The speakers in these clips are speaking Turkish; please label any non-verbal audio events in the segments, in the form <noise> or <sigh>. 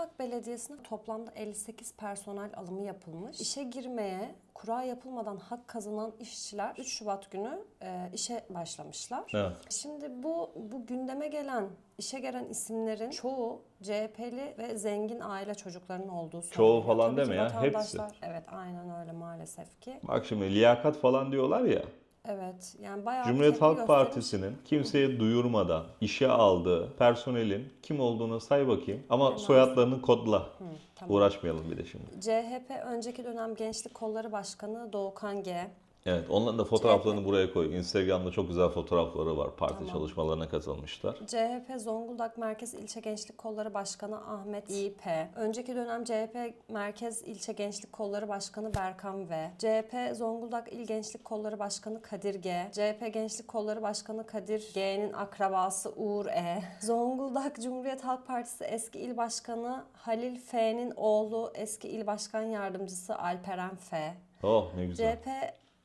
Zonguldak Belediyesi'ne toplamda 58 personel alımı yapılmış. İşe girmeye kura yapılmadan hak kazanan işçiler 3 Şubat günü e, işe başlamışlar. Evet. Şimdi bu bu gündeme gelen işe gelen isimlerin çoğu CHP'li ve zengin aile çocuklarının olduğu söyleniyor. Çoğu falan Tabii deme ya, vatandaşlar- Evet aynen öyle maalesef ki. Bak şimdi liyakat falan diyorlar ya. Evet yani bayağı Cumhuriyet Halk. Partisi'nin kimseye duyurmadan işe aldığı personelin kim olduğunu say bakayım. Ama soyadlarını kodla. tamam. Uğraşmayalım bir de şimdi. CHP önceki dönem Gençlik Kolları Başkanı Doğukan G. Evet onların da fotoğraflarını buraya koy. Instagram'da çok güzel fotoğrafları var. Parti çalışmalarına katılmışlar. CHP Zonguldak Merkez İlçe Gençlik Kolları Başkanı Ahmet İP. Önceki dönem CHP Merkez İlçe Gençlik Kolları Başkanı Berkan V. CHP Zonguldak İl Gençlik Kolları Başkanı Kadir G. CHP Gençlik Kolları Başkanı Kadir G'nin akrabası Uğur E. Zonguldak Cumhuriyet Halk Partisi eski il başkanı Halil F'nin oğlu eski il başkan yardımcısı Alperen F. Oh ne güzel. CHP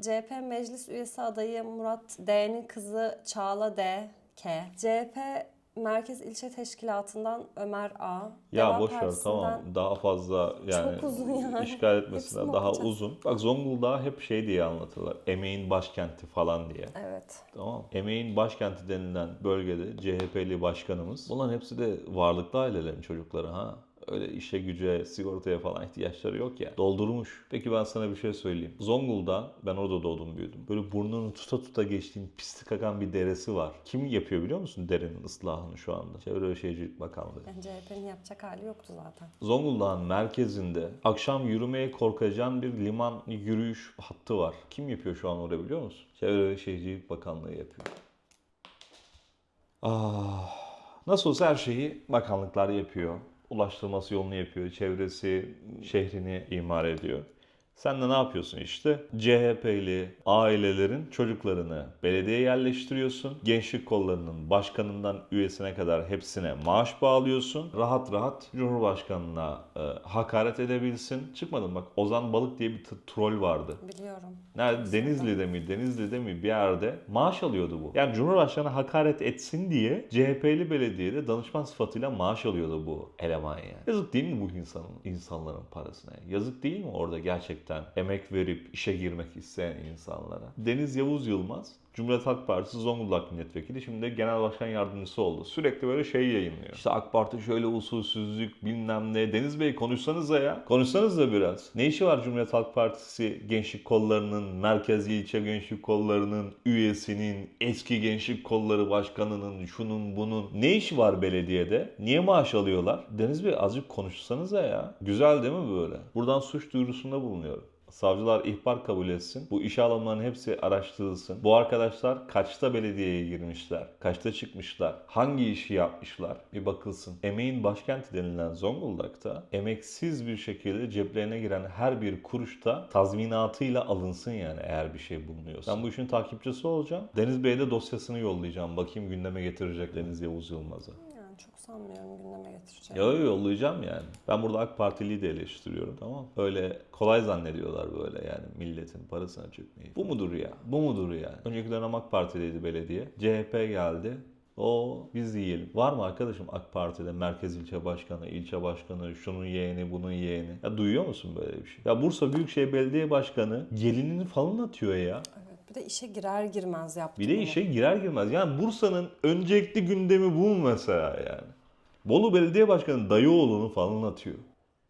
CHP Meclis Üyesi adayı Murat D'nin kızı Çağla D. K. CHP Merkez İlçe Teşkilatı'ndan Ömer A. Ya Deva boş ver tamam. Daha fazla yani, Çok uzun yani. <laughs> işgal etmesinden Hepsini daha okuyacağız. uzun. Bak Zonguldak'ı hep şey diye anlatırlar. Emeğin başkenti falan diye. Evet. Tamam. Emeğin başkenti denilen bölgede CHP'li başkanımız. Bunların hepsi de varlıklı ailelerin çocukları ha. Öyle işe güce, sigortaya falan ihtiyaçları yok ya. Doldurmuş. Peki ben sana bir şey söyleyeyim. Zonguldak'ın, ben orada doğdum büyüdüm. Böyle burnunu tuta tuta geçtiğin pislik akan bir deresi var. Kim yapıyor biliyor musun derenin ıslahını şu anda? Çevre Şehircilik Bakanlığı. Yani CHP'nin yapacak hali yoktu zaten. Zonguldak'ın merkezinde akşam yürümeye korkacağın bir liman yürüyüş hattı var. Kim yapıyor şu an orada biliyor musun? Çevre Şehircilik Bakanlığı yapıyor. Ah, nasıl olsa her şeyi bakanlıklar yapıyor. Ulaştırması yolunu yapıyor. Çevresi, şehrini imar ediyor. Sen de ne yapıyorsun işte? CHP'li ailelerin çocuklarını belediye yerleştiriyorsun. Gençlik kollarının başkanından üyesine kadar hepsine maaş bağlıyorsun. Rahat rahat Cumhurbaşkanına e, hakaret edebilsin. Çıkmadım bak Ozan Balık diye bir troll vardı. Biliyorum. Nerede? Denizli'de mi? Denizli'de mi? Bir yerde maaş alıyordu bu. Yani Cumhurbaşkanı hakaret etsin diye CHP'li belediyede danışman sıfatıyla maaş alıyordu bu eleman yani. Yazık değil mi bu insanın, insanların parasına? Yazık değil mi orada gerçekten emek verip işe girmek isteyen insanlara? Deniz Yavuz Yılmaz Cumhuriyet Halk Partisi Zonguldak Milletvekili şimdi de Genel Başkan Yardımcısı oldu. Sürekli böyle şey yayınlıyor. İşte AK Parti şöyle usulsüzlük bilmem ne. Deniz Bey konuşsanıza ya. Konuşsanız da biraz. Ne işi var Cumhuriyet Halk Partisi gençlik kollarının, merkezi ilçe gençlik kollarının üyesinin, eski gençlik kolları başkanının, şunun bunun. Ne işi var belediyede? Niye maaş alıyorlar? Deniz Bey azıcık konuşsanıza ya. Güzel değil mi böyle? Buradan suç duyurusunda bulunuyorum. Savcılar ihbar kabul etsin. Bu işe alımların hepsi araştırılsın. Bu arkadaşlar kaçta belediyeye girmişler? Kaçta çıkmışlar? Hangi işi yapmışlar? Bir bakılsın. Emeğin başkenti denilen Zonguldak'ta emeksiz bir şekilde ceplerine giren her bir kuruşta tazminatıyla alınsın yani eğer bir şey bulunuyorsa. Ben bu işin takipçisi olacağım. Deniz Bey'e de dosyasını yollayacağım. Bakayım gündeme getirecek Deniz Yavuz Yılmaz'ı. Yani çok sanmıyorum gündeme getireceğim. Ya yollayacağım yani. Ben burada AK Partili'yi de eleştiriyorum tamam? Öyle kolay zannediyorlar böyle yani milletin parasına çökmeyi. Bu mudur ya? Bu mudur ya? Önceki dönem AK Partiliydi belediye. CHP geldi. O biz yiyelim. Var mı arkadaşım AK Parti'de merkez ilçe başkanı, ilçe başkanı, şunun yeğeni, bunun yeğeni? Ya duyuyor musun böyle bir şey? Ya Bursa Büyükşehir Belediye Başkanı gelinini falan atıyor ya. Evet. Bir de işe girer girmez yaptı Bir de bunu. işe girer girmez. Yani Bursa'nın öncelikli gündemi bu mesela yani? Bolu Belediye Başkanı dayıoğlunu falan atıyor.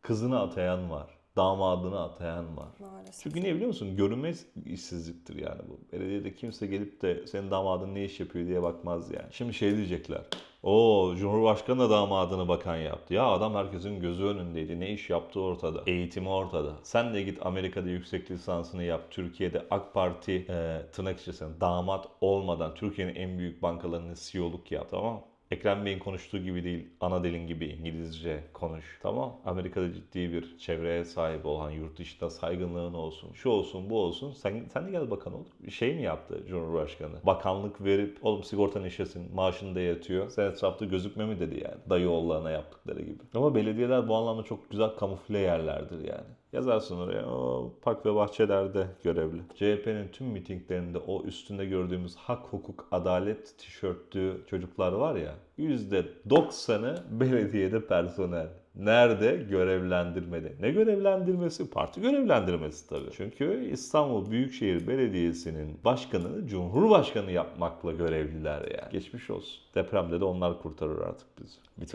Kızını atayan var. Damadını atayan var. Maalesef. Çünkü niye biliyor musun? Görünmez işsizliktir yani bu. Belediyede kimse gelip de senin damadın ne iş yapıyor diye bakmaz yani. Şimdi şey diyecekler. O Cumhurbaşkanı da damadını bakan yaptı. Ya adam herkesin gözü önündeydi. Ne iş yaptığı ortada. Eğitimi ortada. Sen de git Amerika'da yüksek lisansını yap. Türkiye'de AK Parti e, tırnak içerisinde damat olmadan Türkiye'nin en büyük bankalarının CEO'luk yap. Tamam? Ekrem Bey'in konuştuğu gibi değil, ana dilin gibi İngilizce konuş. Tamam. Amerika'da ciddi bir çevreye sahip olan yurt dışında saygınlığın olsun. Şu olsun, bu olsun. Sen, sen de gel bakan ol. Şey mi yaptı Cumhurbaşkanı? Bakanlık verip, oğlum sigortanı işlesin, maaşını da yatıyor. Sen etrafta gözükme mi dedi yani. Dayı oğullarına yaptıkları gibi. Ama belediyeler bu anlamda çok güzel kamufle yerlerdir yani. Yazarsın oraya o park ve bahçelerde görevli. CHP'nin tüm mitinglerinde o üstünde gördüğümüz hak, hukuk, adalet tişörtlü çocuklar var ya %90'ı belediyede personel. Nerede? Görevlendirmede. Ne görevlendirmesi? Parti görevlendirmesi tabii. Çünkü İstanbul Büyükşehir Belediyesi'nin başkanını Cumhurbaşkanı yapmakla görevliler yani. Geçmiş olsun. Depremde de onlar kurtarır artık bizi. Bitir